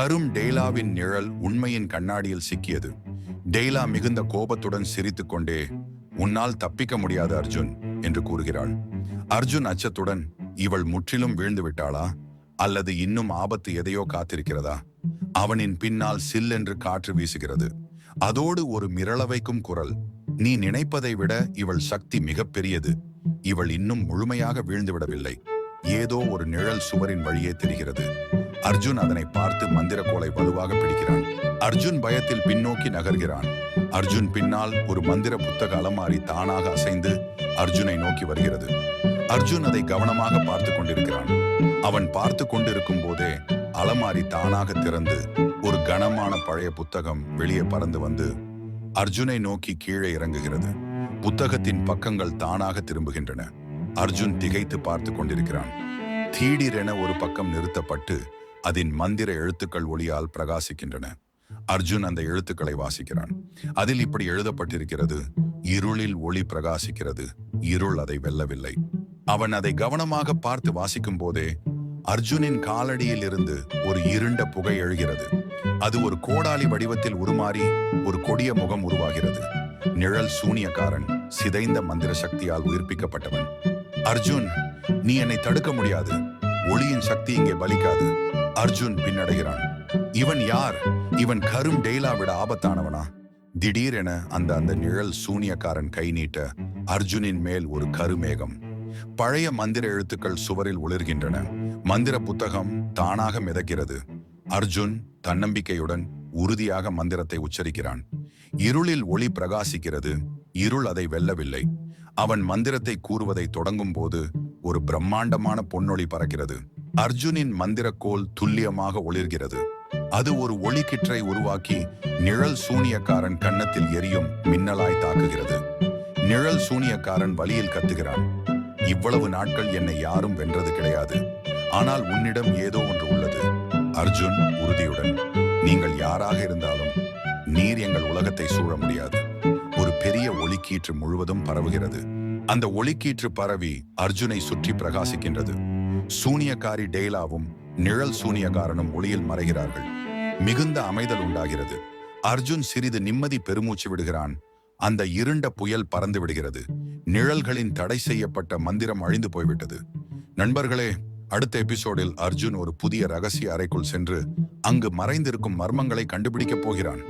கரும் டெய்லாவின் நிழல் உண்மையின் கண்ணாடியில் சிக்கியது. டெய்லா மிகுந்த கோபத்துடன் சிரித்துக்கொண்டே உன்னால் தப்பிக்க முடியாது அர்ஜுன் என்று கூறுகிறாள். அர்ஜுன் அச்சத்துடன் இவள் முற்றிலும் வீழ்ந்து விட்டாளா? அல்லது இன்னும் ஆபத்து எதையோ காத்திருக்கிறதா? அவனின் பின்னால் சில் என்று காற்று வீசுகிறது. அதோடு ஒரு மிரள வைக்கும் குரல் நீ நினைப்பதை விட இவள் சக்தி மிகப்பெரியது இவள் இன்னும் முழுமையாக வீழ்ந்துவிடவில்லை ஏதோ ஒரு நிழல் சுவரின் வழியே தெரிகிறது. அர்ஜுன் அதனை பார்த்து மந்திர கோலை வலுவாக பிடிக்கிறான். அர்ஜுன் பயத்தில் பின்னோக்கி நகர்கிறான். அர்ஜுன் பின்னால் ஒரு மந்திர புத்தக அலமாரி தானாக அசைந்து அர்ஜுனை நோக்கி வருகிறது. அர்ஜுன் அதை கவனமாக பார்த்து கொண்டிருக்கிறான். அவன் பார்த்து கொண்டிருக்கும் போதே அலமாரி தானாக திறந்து ஒரு கனமான பழைய புத்தகம் வெளியே பறந்து வந்து அர்ஜுனை நோக்கி கீழே இறங்குகிறது. புத்தகத்தின் பக்கங்கள் தானாக திரும்புகின்றன. அர்ஜுன் திகைத்து பார்த்து கொண்டிருக்கிறான். தீடீரென ஒரு பக்கம் நிறுத்தப்பட்டு அதன் மந்திர எழுத்துக்கள் ஒளியால் பிரகாசிக்கின்றன. அர்ஜுன் அந்த எழுத்துக்களை வாசிக்கிறான். அதில் இப்படி எழுதப்பட்டிருக்கிறது இருளில் ஒளி பிரகாசிக்கிறது இருள் அதை வெல்லவில்லை. அவன் அதை கவனமாக பார்த்து வாசிக்கும் போதே அர்ஜுனின் காலடியில் இருந்து ஒரு இருண்ட புகை எழுகிறது. அது ஒரு கோடாலி வடிவத்தில் உருமாறி ஒரு கொடிய முகம் உருவாகிறது. நிழல் சூனியக்காரன் சிதைந்த மந்திர சக்தியால் உயிர்ப்பிக்கப்பட்டவன். அர்ஜுன் நீ என்னை தடுக்க முடியாது. ஒளியின் சக்தி இங்கே பலிக்காது. அர்ஜுன் பின்னடைகிறான். இவன் யார்? இவன் கரும் டெய்லா விட ஆபத்தானவனா? திடீரென அந்த அந்த நிழல் சூனியக்காரன் கை நீட்ட அர்ஜுனின் மேல் ஒரு கருமேகம். பழைய மந்திர எழுத்துக்கள் சுவரில் ஒளிர்கின்றன. மந்திர புத்தகம் தானாக மிதக்கிறது. அர்ஜுன் தன்னம்பிக்கையுடன் உறுதியாக மந்திரத்தை உச்சரிக்கிறான். இருளில் ஒளி பிரகாசிக்கிறது. இருள் அதை வெல்லவில்லை. அவன் மந்திரத்தை கூறுவதை தொடங்கும் போது ஒரு பிரம்மாண்டமான பொன்னொளி பறக்கிறது. அர்ஜுனின் மந்திரக்கோல் துல்லியமாக ஒளிர்கிறது. அது ஒரு ஒளிக்கிற்றை உருவாக்கி நிழல் சூனியக்காரன் கன்னத்தில் எரியும் மின்னலாய் தாக்குகிறது. நிழல் சூனியக்காரன் வழியில் கத்துகிறான். இவ்வளவு நாட்கள் என்னை யாரும் வென்றது கிடையாது. ஆனால் உன்னிடம் ஏதோ ஒன்று உள்ளது. அர்ஜுன் உறுதியுடன். நீங்கள் யாராக இருந்தாலும் நீர் எங்கள் உலகத்தை சூழ முடியாது. ஒரு பெரிய ஒளிக்கீற்று முழுவதும் பரவுகிறது. அந்த ஒளிக்கீற்று பரவி அர்ஜுனை சுற்றி பிரகாசிக்கின்றது. சூனியக்காரி டெய்லாவும் நிழல் சூனியக்காரனும் ஒளியில் மறைகிறார்கள். மிகுந்த அமைதல் உண்டாகிறது. அர்ஜுன் சிறிது நிம்மதி பெருமூச்சு விடுகிறான். அந்த இருண்ட புயல் பறந்து விடுகிறது. நிழல்களின் தடை செய்யப்பட்ட மந்திரம் அழிந்து போய்விட்டது. நண்பர்களே அடுத்த எபிசோடில் அர்ஜுன் ஒரு புதிய ரகசிய அறைக்குள் சென்று அங்கு மறைந்திருக்கும் மர்மங்களை கண்டுபிடிக்கப் போகிறான்.